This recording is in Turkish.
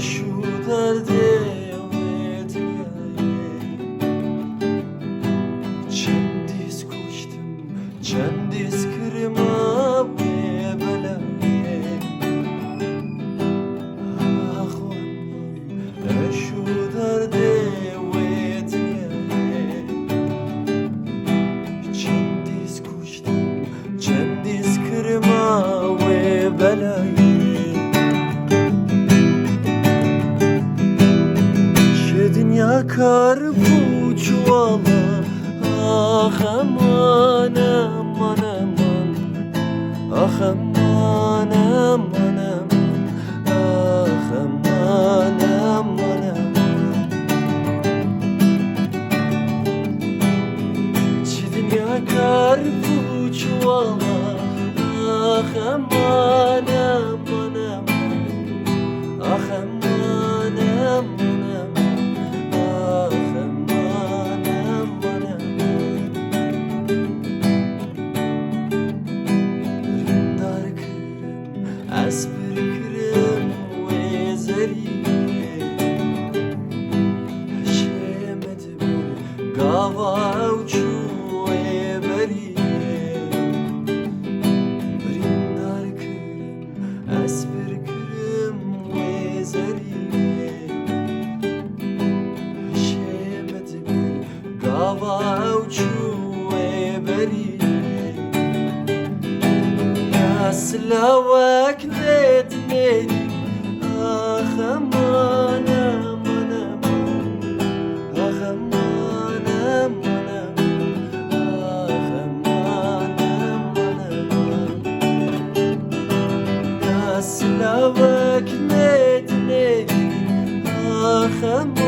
şu derde Çendiz koştum, çendiz kırma mebeleye Ah, şu derde Çendiz koştum, çendiz kırma ve belaya yakar bu çuvala. Ah aman aman aman. Ah aman aman aman. Ah aman aman aman Çidin yakar bu çuvala. Ah aman kırım Esbir kırım Ve zeriye Şemedim Gava uçu e beriye Rindar kırım Esbir kırım Ve zeriye Şemedim Gava uçu e beriye يا سلاوك Aslawak netmen. Ah aman aman aman. Ah aman aman Ah aman aman aman. Aslawak netmen. Ah aman.